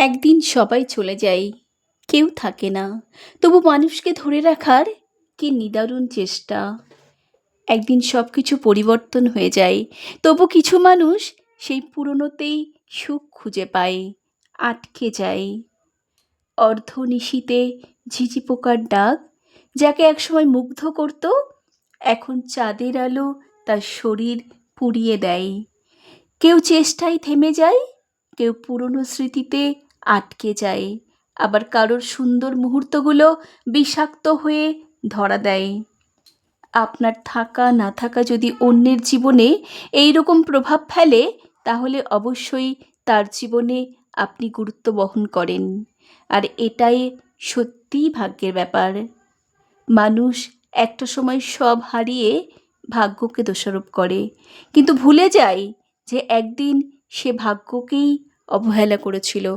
একদিন সবাই চলে যায় কেউ থাকে না। তবু মানুষকে ধরে রাখার কি নিদারুণ চেষ্টা। একদিন সব কিছু পরিবর্তন হয়ে যায়। তবু কিছু মানুষ সেই পুরনোতেই সুখ খুঁজে পায়, আটকে যায়। অর্ধনিশীতে ঝিঝি পোকার ডাক, যাকে একসময় মুগ্ধ করত, এখন চাঁদের আলো তার শরীর পুড়িয়ে দেয়। কেউ চেষ্টায় থেমে যায়, কেউ পুরনো স্মৃতিতে আটকে যায়। আবার কারোর সুন্দর মুহূর্তগুলো বিষাক্ত হয়ে ধরা দেয়। আপনার থাকা, না থাকা যদি অন্যের জীবনে এই রকম প্রভাব ফেলে, তাহলে অবশ্যই তার জীবনে আপনি গুরুত্ব বহন করেন। আর এটাই সত্যিই ভাগ্যের ব্যাপার। মানুষ একটা সময় সব হারিয়ে ভাগ্যকে দোষারোপ করে। কিন্তু ভুলে যায় যে একদিন সে ভাগ্যকেই অবহেলা করেছিল।